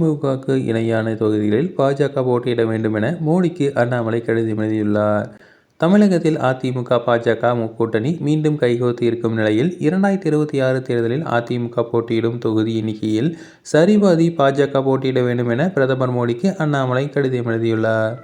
திமுகவுக்கு இணையான தொகுதிகளில் பாஜக போட்டியிட வேண்டும் என மோடிக்கு அண்ணாமலை கடிதம் எழுதியுள்ளார். தமிழகத்தில் அதிமுக பாஜக கூட்டணி மீண்டும் கைகோர்த்து இருக்கும் நிலையில் இரண்டாயிரத்தி இருபத்தி ஆறு தேர்தலில் அதிமுக போட்டியிடும் தொகுதி எண்ணிக்கையில் சரிபாதி பாஜக போட்டியிட வேண்டும் என பிரதமர் மோடிக்கு அண்ணாமலை கடிதம் எழுதியுள்ளார்.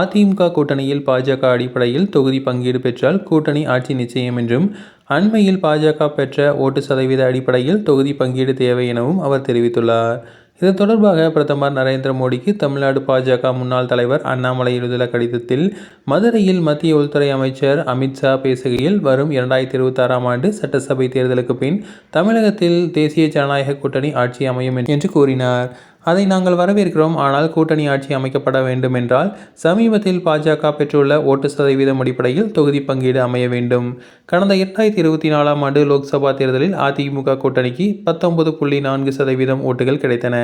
அதிமுக கூட்டணியில் பாஜக அடிப்படையில் தொகுதி பங்கீடு பெற்றால் கூட்டணி ஆட்சி நிச்சயம் என்றும் அண்மையில் பாஜக பெற்ற ஓட்டு சதவீத அடிப்படையில் தொகுதி பங்கீடு தேவை எனவும் அவர் தெரிவித்துள்ளார். இது தொடர்பாக பிரதமர் நரேந்திர மோடிக்கு தமிழ்நாடு பாஜக முன்னாள் தலைவர் அண்ணாமலை எழுதுள்ள கடிதத்தில் மதுரையில் மத்திய உள்துறை அமைச்சர் அமித்ஷா பேசுகையில் வரும் இரண்டாயிரத்தி இருபத்தாறாம் ஆண்டு சட்டசபை தேர்தலுக்கு பின் தமிழகத்தில் தேசிய ஜனநாயக கூட்டணி ஆட்சி அமையும் என்று கூறினார். அதை நாங்கள் வரவேற்கிறோம். ஆனால் கூட்டணி ஆட்சி அமைக்கப்பட வேண்டும் என்றால் சமீபத்தில் பாஜக பெற்றுள்ள ஓட்டு சதவீதம் அடிப்படையில் தொகுதி பங்கீடு அமைய வேண்டும். கடந்த இரண்டாயிரத்தி இருபத்தி நாலாம் ஆண்டு லோக்சபா தேர்தலில் அதிமுக கூட்டணிக்கு பத்தொன்பது புள்ளி நான்கு சதவீதம் ஓட்டுகள் கிடைத்தன.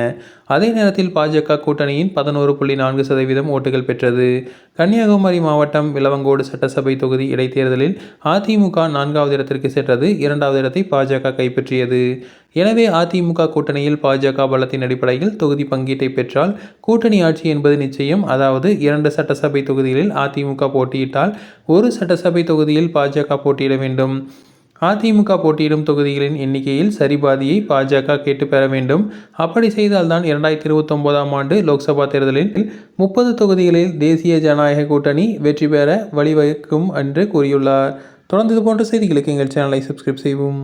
அதே நேரத்தில் பாஜக கூட்டணியின் பதினோரு புள்ளி நான்கு சதவீதம் ஓட்டுகள் பெற்றது. கன்னியாகுமரி மாவட்டம் விலவங்கோடு சட்டசபை தொகுதி இடைத்தேர்தலில் அதிமுக நான்காவது இடத்திற்கு சென்றது. இரண்டாவது இடத்தை பாஜக கைப்பற்றியது. எனவே அதிமுக கூட்டணியில் பாஜக பலத்தின் அடிப்படையில் தொகுதி பங்கீட்டை பெற்றால் கூட்டணி ஆட்சி என்பது நிச்சயம். அதாவது இரண்டு சட்டசபை தொகுதிகளில் அதிமுக போட்டியிட்டால் ஒரு சட்டசபை தொகுதியில் பாஜக போட்டியிட வேண்டும். அதிமுக போட்டியிடும் தொகுதிகளின் எண்ணிக்கையில் சரிபாதியை பாஜக கேட்டு பெற வேண்டும். அப்படி செய்தால்தான் இரண்டாயிரத்தி இருபத்தொன்பதாம் ஆண்டு லோக்சபா தேர்தலில் முப்பது தொகுதிகளில் தேசிய ஜனநாயக கூட்டணி வெற்றி பெற வழிவகுக்கும் என்று கூறியுள்ளார். தொடர்ந்து இது போன்ற செய்திகளுக்கு எங்கள் சேனலை சப்ஸ்கிரைப் செய்வோம்